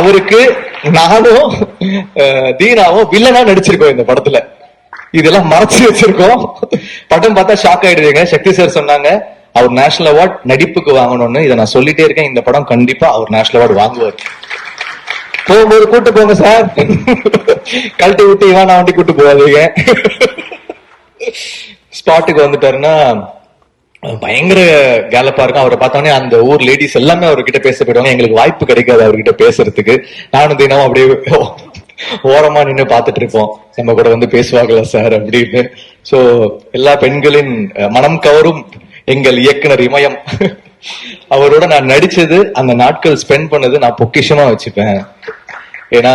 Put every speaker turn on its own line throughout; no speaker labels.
அவருக்கு நானும் தீனாவும் வில்லனா நடிச்சிருக்கோம் இந்த படத்துல. இதெல்லாம் மறைச்சு வச்சிருக்கோம். படம் பார்த்தா ஷாக் ஆயிடுவீங்க. சக்தி சார் சொன்னாங்க அவர் நேஷனல் அவார்ட் நடிப்புக்கு வாங்கணும்னு. இதை நான் சொல்லிட்டே இருக்கேன். இந்த படம் கண்டிப்பா அவர் நேஷனல் அவார்டு வாங்குவார். போகும்போது கூட்டு போங்க சார் கழட்டி விட்டு இவான வண்டி கூட்டு போகாதீங்க. ஸ்பாட்டுக்கு வந்துட்டாருன்னா பயங்கர கேலப்பா இருக்கும். அவரை பார்த்தோன்னே அந்த ஊர் லேடிஸ் எல்லாமே அவர்கிட்ட பேச போயிடுவாங்க. எங்களுக்கு வாய்ப்பு கிடைக்காது அவர்கிட்ட பேசுறதுக்கு. நானும் தினமும் அப்படியே ஓரமா நின்று பார்த்துட்டு இருப்போம். நம்ம கூட வந்து பேசுவாங்களா சார் அப்படின்னு. சோ எல்லா பெண்களின் மனம் கவரும் எங்கள் இயக்குனர் இமயம். அவரோட நான் நடிச்சது அந்த நாட்கள் ஸ்பெண்ட் பண்ணது நான் பொக்கிஷமா வச்சுப்பேன். ஏன்னா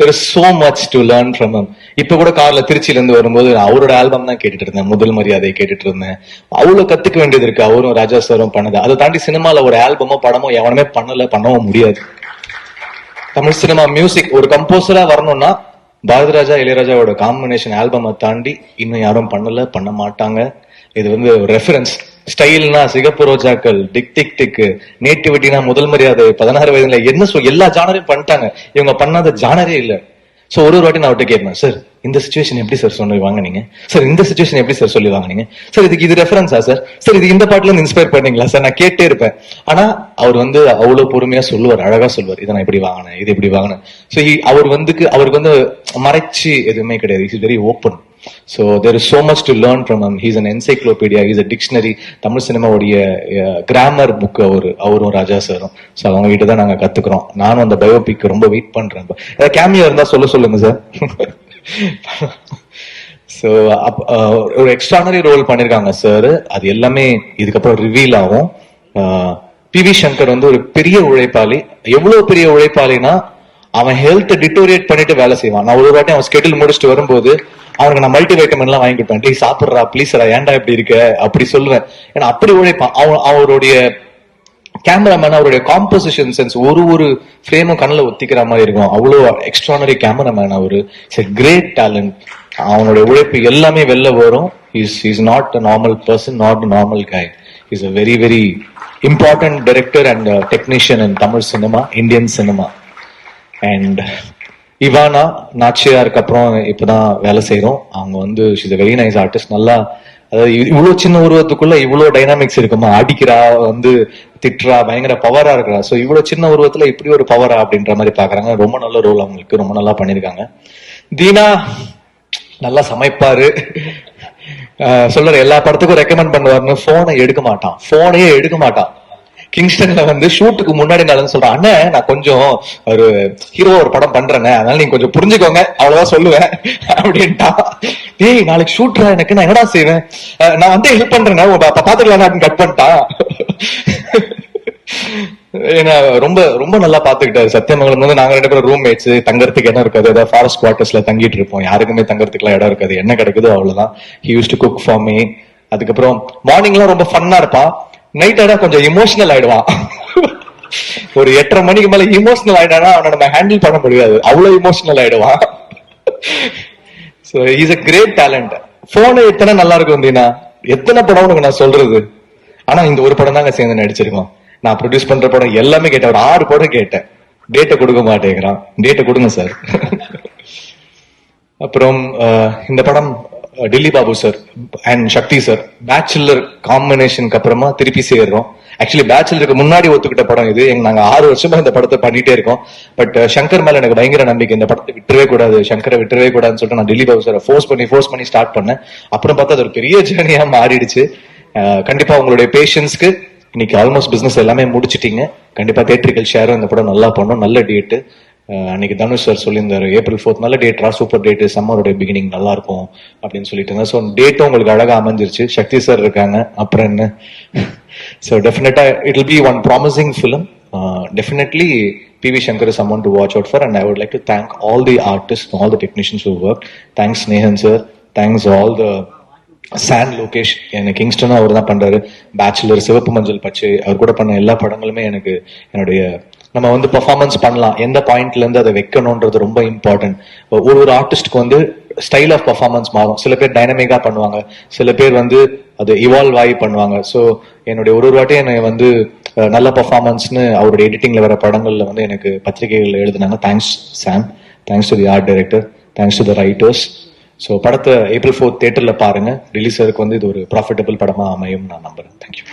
there is so much to learn from him இப்ப கூட கார்ல திருச்சியில இருந்து வரும்போது அவரோட ஆல்பம் தான் கேட்டுட்டு இருந்தேன். முதல் மரியாதையை கேட்டுட்டு இருந்தேன். அவ்வளவு கத்துக்க வேண்டியது இருக்கு. அவரும் ராஜா சாரும் பண்ணது. அதை தாண்டி சினிமால ஒரு ஆல்பமோ படமோ எவனுமே பண்ணல பண்ணவும் முடியாது. தமிழ் சினிமா மியூசிக் ஒரு கம்போசரா வரணும்னா பாரதிராஜா இளையராஜாவோட காம்பினேஷன் ஆல்பமை தாண்டி இன்னும் யாரும் பண்ணல பண்ண மாட்டாங்க. இது வந்து ஒரு reference ஸ்டைல்னா Sigappu Rojakkal tik tik tik நேட்டிவிட்டினா முதல் மரியாதை பதினாறு வயதுல என்ன சொல் எல்லா ஜானரையும் பண்ணிட்டாங்க. இவங்க பண்ணாத ஜானரே இல்ல. சோ ஒரு ஒரு வாட்டி நான் அவர்கிட்ட கேட்பேன் சார் இந்த சுச்சுவேஷன் எப்படி சார் சொல்லி வாங்குனீங்க? சார் இந்த சுச்சுவேஷன் எப்படி சார் சொல்லி வாங்குனீங்க? சார் இதுக்கு இது ரெஃபரன்ஸா சார்? சார் இது இந்த பாட்டுல இருந்து இன்ஸ்பயர் பண்ணீங்களா சார்? நான் கேட்டே இருப்பேன். ஆனா அவர் வந்து அவ்வளவு பொறுமையா சொல்லுவார் அழகா சொல்லுவார் இதை நான் இப்படி வாங்கினேன் இது இப்படி வாங்கினேன். சோ அவர் வந்து அவருக்கு வந்து மறைச்சு எதுவுமே கிடையாது. Is very open so there is so much to learn from hum he's an encyclopedia he's a dictionary Tamil சினிமாவுடைய grammar book அவரு அவரும் ராஜா சாரும். ஸோ அவங்க கிட்ட தான் நாங்க கத்துக்கிறோம். நானும் அந்த பயோபிக் ரொம்ப வெயிட் பண்றேன். ஏதாவது கேமியா இருந்தா சொல்ல சொல்லுங்க சார் ஸோ ஒரு எக்ஸ்ட்ரானரி ரோல் பண்ணிருக்காங்க சார் அது எல்லாமே இதுக்கப்புறம் ரிவீல் ஆகும். பி வி சங்கர் வந்து ஒரு பெரிய உழைப்பாளி. எவ்வளவு பெரிய உழைப்பாளினா அவன் ஹெல்த் டிட்டோரியேட் பண்ணிட்டு வேலை செய்வான். நான் ஒரு வாட்டி அவன் ஸ்கெடியூல் முடிச்சுட்டு வரும்போது அவனுக்கு நான் மல்டி வைட்டமின் எல்லாம் வாங்கி கொடுப்பேன் டேய் சாப்பிடுறா ப்ளீஸ்ரா ஏன்டா இப்படி இருக்க? அப்படி சொல்லுவேன். ஏன்னா அப்படி உழைப்பான். அவன் அவருடைய கேமராமேன் அவருடைய காம்போசிஷன் சென்ஸ் ஒரு ஒரு ஃப்ரேமும் கண்ணில் ஒத்திக்கிற மாதிரி இருக்கும். அவ்வளோ எக்ஸ்ட்ரானரி கேமராமேன் அவரு. இட்ஸ் கிரேட் டேலண்ட் அவனுடைய உழைப்பு எல்லாமே வெளில வரும். Is is not a normal person not normal guy is a very very important director and technician in Tamil cinema Indian cinema and Ivana நாச்சியாருக்கு அப்புறம் இப்பதான் வேலை செய்யறோம் அவங்க வந்து ஷிஸ் வெரி நைஸ் ஆர்டிஸ்ட் நல்லா அதாவது இவ்வளவு சின்ன உருவத்துக்குள்ள இவ்வளவு டைனாமிக்ஸ் இருக்குமா? அடிக்கிறா வந்து திட்டுறா பயங்கர பவரா இருக்கிறா. சோ இவ்வளவு சின்ன உருவத்துல இப்படி ஒரு பவரா அப்படின்ற மாதிரி பாக்குறாங்க. ரொம்ப நல்ல ரோல் அவங்களுக்கு. ரொம்ப நல்லா பண்ணிருக்காங்க தீனா நல்லா சமைப்பாரு. சொல்ற எல்லா படத்துக்கும் ரெக்கமெண்ட் பண்ணுவாருன்னு போனை எடுக்க மாட்டான். போனையே எடுக்க மாட்டான். கிங்ஸ்டன்ல வந்து ஷூட்டுக்கு முன்னாடி நான் சொல்றேன் அண்ணன் நான் கொஞ்சம் ஒரு ஹீரோ ஒரு படம் பண்றேங்க அதனால நீங்க கொஞ்சம் புரிஞ்சுக்கோங்க அவ்வளவுதான் சொல்லுவேன் அப்படின்ட்டா. டேய் நாளைக்கு ஷூட்ரா எனக்கு நான் என்னடா செய்வேன்? நான் வந்து ஹெல்ப் பண்றேங்க உங்க பாத்துக்கலாம் அப்படின்னு கட் பண்ணிட்டான் ஏன்னா ரொம்ப ரொம்ப நல்லா பாத்துக்கிட்டாரு. சத்தியமங்கலம் வந்து நாங்க ரெண்டு பேரும் ரூம் மேட்ஸ் தங்கறதுக்கு இடம் இருக்காது. ஏதாவது ஃபாரஸ்ட் குவார்டர்ஸ்ல தங்கிட்டு இருப்போம். யாருக்குமே தங்கறதுக்குலாம் இடம் இருக்காது. என்ன கிடைக்குதோ அவ்வளவுதான். He use to cook for me அதுக்கப்புறம் மார்னிங்லாம் ரொம்ப ஃபன்னா இருப்பான். நைட் ஆனா கொஞ்சம் இமோஷனல் ஆயிடுவான். ஒரு எட்டரை மணிக்கு மேல இமோஷனல் ஆயிட்டானா அவனை நம்ம ஹேண்டில் பண்ண முடியாது. அவ்வளவு இமோஷனல் ஆயிடுவான். So is a great talent phone எத்தனை நல்லா இருக்கும் தீனா? எத்தனை படம் உனக்கு நான் சொல்றது? ஆனா இந்த ஒரு படம் தாங்க சேர்ந்து நடிச்சிருக்கோம். நான் ப்ரொடியூஸ் பண்ற படம் எல்லாமே கேட்டேன். ஒரு ஆறு படம் கேட்டேன். டேட்டை கொடுக்க மாட்டேங்கிறான். டேட்டை கொடுங்க சார் அப்புறம் இந்த படம் Dilli Babu sir and Sakthi sir bachelor காம்பினேஷனுக்கு அப்புறமா திருப்பி சேர்றோம். ஆக்சுவலி பேச்சுலருக்கு முன்னாடி ஒத்துக்கிட்ட படம் இது. எங்க நாங்க ஆறு வருஷமா இந்த படத்தை பண்ணிட்டே இருக்கோம். பட் சங்கர் மேல எனக்கு பயங்கர நம்பிக்கை. இந்த படத்தை விட்டுறவே கூடாது. சங்கரை விட்டுறவே கூடாதுன்னு சொல்லிட்டு நான் டில்லி பாபு சார் ஃபோர்ஸ் பண்ணி ஃபோர்ஸ் பண்ணி ஸ்டார்ட் பண்ணேன். அப்புறம் பார்த்தா அது ஒரு பெரிய ஜேர்னியா மாறிடுச்சு. கண்டிப்பா உங்களுடைய பேஷன்ஸ்க்கு இன்னைக்கு ஆல்மோஸ்ட் பிசினஸ் எல்லாமே முடிச்சிட்டீங்க. கண்டிப்பா தேட்டரிக்கல் ஷேரும் இந்த படம் நல்லா பண்ணும். நல்ல டேட்டு அன்னைக்கு தனுஷ் சார் சொல்லியிருந்தாரு ஏப்ரல் ஃபோர்த் நல்ல டேட்ரா சூப்பர் டேட் சம்மருடைய பிகினிங் நல்லா இருக்கும் அப்படின்னு சொல்லிட்டு இருந்தாங்க ஸோ டேட்டும் உங்களுக்கு அழகா அமைஞ்சிருச்சு. சக்தி சார் இருக்காங்க அப்புறம் என்ன? So definitely it will be one promising film definitely P V Shankar is amount to watch out for and I would like to thank all the artist all the technicians who work thanks Nehan sir thanks all the San Lokesh எனக்கு கிங்ஸ்டனும் அவர் தான் பண்றாரு. Bachelor சிவப்பு மஞ்சள் பச்சை அவர் கூட பண்ண எல்லா படங்களுமே எனக்கு என்னுடைய நம்ம வந்து பெர்ஃபார்மன்ஸ் பண்ணலாம். எந்த பாயிண்ட்ல இருந்து அதை வைக்கணும்ன்றது ரொம்ப இம்பார்ட்டன்ட் ஒரு ஒரு ஆர்டிஸ்ட்க்கு வந்து ஸ்டைல் ஆஃப் பர்ஃபார்மன்ஸ் மாறும். சில பேர் டைனமிக்கா பண்ணுவாங்க. சில பேர் வந்து அது இவால்வ் ஆகி பண்ணுவாங்க. ஸோ என்னுடைய ஒரு ஒரு வாட்டியும் என்னை வந்து நல்ல பர்ஃபார்மன்ஸ்னு அவருடைய எடிட்டிங்ல வர படங்கள்ல வந்து எனக்கு பத்திரிகைகள் எழுதினாங்க. Thanks Sam thanks to the art director thanks to the writers so படத்தை ஏப்ரல் ஃபோர்த் தேட்டர்ல பாருங்க. ரிலீஸருக்கு வந்து இது ஒரு ப்ராஃபிட்டபிள் படமா அமையும் நான் நம்புறேன். தேங்க்யூ